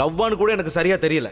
லவ்வான்னு கூட எனக்கு சரியாக தெரியல.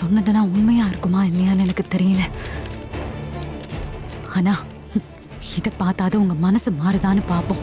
சொன்னதெல்லாம் உண்மையா இருக்குமா இல்லையான்னு எனக்கு தெரியல. ஆனா இதை பார்த்தாது உங்க மனசு மாறுதான்னு பார்ப்போம்